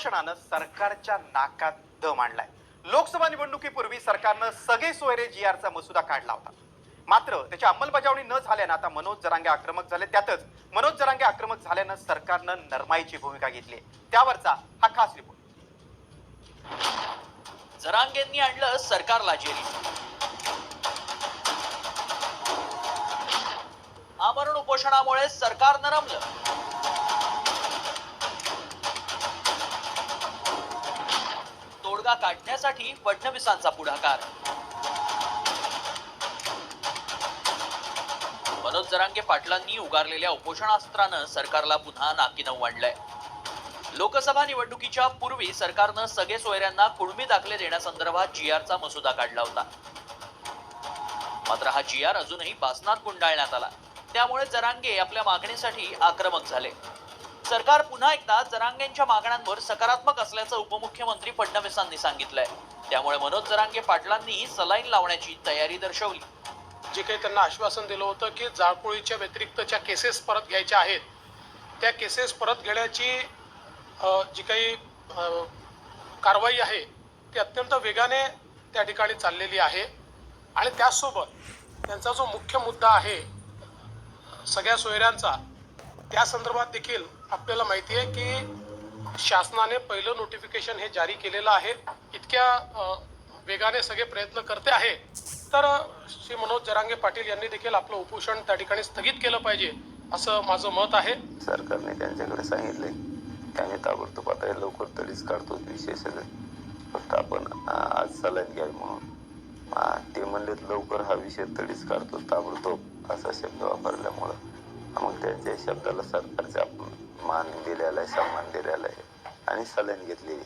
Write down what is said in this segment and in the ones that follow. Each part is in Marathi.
उपोषणानं सरकारच्या नाकात दम आणलाय. लोकसभा निवडणुकीपूर्वी सरकारनं सगळे सोयरे जी आरचा मसुदा काढला होता. मात्र त्याची अंमलबजावणी न झाल्यानं आता मनोज जरांगे आक्रमक झाले. त्यातच मनोज जरांगे आक्रमक झाल्यानं सरकारनं नरमाईची भूमिका घेतली त्यावरचा हा खास रिपोर्ट जरांगेंनी आणलं सरकारला जेरी आमरण उपोषणामुळे सरकार नरमलं. तोडगा काढण्यासाठी फडणवीसांचा पुढाकार. मनोज जरांगे पाटलांनी उगारलेल्या उपोषणास्त्रानं सरकारला पुन्हा नाकीनऊ वाढलंय लोकसभा निवडणुकीच्या पूर्वी सरकारनं सगळे सोयऱ्यांना कुणबी दाखले देण्यासंदर्भात जी आरचा मसुदा काढला होता. मात्र हा जी आर अजूनही बासनात गुंडाळण्यात आला. त्यामुळे जरांगे आपल्या मागणीसाठी आक्रमक झाले. सरकार पुन्हा एकदा जरांगेंच्या मागण्यांवर सकारात्मक असल्याचं उपमुख्यमंत्री फडणवीसांनी सांगितलंय. त्यामुळे मनोज जरांगे पाटलांनी सलाईन लावण्याची तयारी दर्शवली. जे काही त्यांना आश्वासन दिलं होतं की जाळपोळीच्या व्यतिरिक्तच्या केसेस परत घ्यायच्या आहेत त्या केसेस परत घेण्याची जी काही कारवाई आहे ती अत्यंत वेगाने त्या ठिकाणी चाललेली आहे. आणि त्याचसोबत त्यांचा जो मुख्य मुद्दा आहे सगळ्या सोयऱ्यांचा त्या संदर्भात देखील आपल्याला माहिती आहे की शासनाने पहिलं नोटिफिकेशन हे जारी केलेलं आहे. इतक्या वेगाने सगळे प्रयत्न करते आहे. तर श्री मनोज जरांगे पाटील यांनी देखील आपलं उपोषण त्या ठिकाणी स्थगित केलं पाहिजे असं माझं मत आहे. सरकारने त्यांच्याकडे सांगितले की आम्ही ताबडतोब आता लवकर तडीच काढतो विशेष फक्त आपण आज चालत घ्यावी म्हणून. ते म्हणले लवकर हा विषय तडीच काढतो ताबडतोब असा शब्द वापरल्यामुळं. मग त्यांच्या शब्दाला सरकारच्या दिलेला आहे सन्मान दिलेला आहे. आणि सलाईन घेतलेली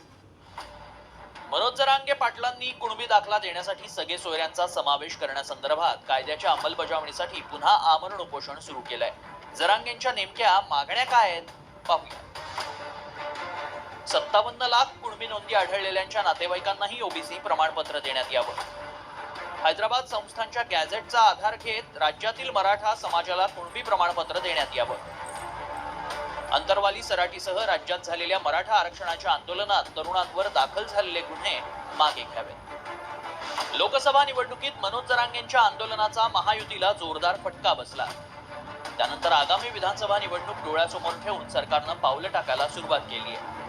मनोज जरांगे पाटलांनी कुणबी दाखला देण्यासाठी सगळे सोयऱ्यांचा समावेश करण्यासंदर्भात कायद्याच्या अंमलबजावणीसाठी पुन्हा आमरण उपोषण सुरू केलंय. जरांगेंच्या नेमक्या मागण्या काय आहेत पाहूया. सत्तावन्न लाख कुणबी नोंदी आढळलेल्यांच्या नातेवाईकांनाही ओबीसी प्रमाणपत्र देण्यात यावं. हैदराबाद संस्थांच्या गॅझेटचा आधार घेत राज्यातील मराठा समाजाला कुणबी प्रमाणपत्र देण्यात यावं. अंतरवाली सराटीसह राज्यात झालेल्या मराठा आरक्षणाच्या आंदोलनात तरुणांवर दाखल झालेले गुन्हे मागे घ्यावेत. लोकसभा निवडणुकीत मनोज जरांगेंच्या आंदोलनाचा महायुतीला जोरदार फटका बसला. त्यानंतर आगामी विधानसभा निवडणूक डोळ्यासमोर ठेवून सरकारनं पावलं टाकायला सुरुवात केली आहे.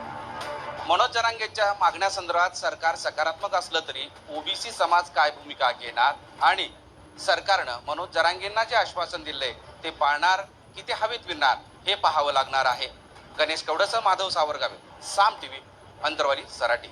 मनोज जरांगेच्या मागण्यासंदर्भात सरकार सकारात्मक असलं तरी ओबीसी समाज काय भूमिका घेणार आणि सरकारनं मनोज जरांगेंना जे आश्वासन दिले ते पाळणार की ते हवेत विरणार हे पाहावं लागणार आहे. Ganesh कवडसं Madhav Savargave Saam TV Antarwali Sarati.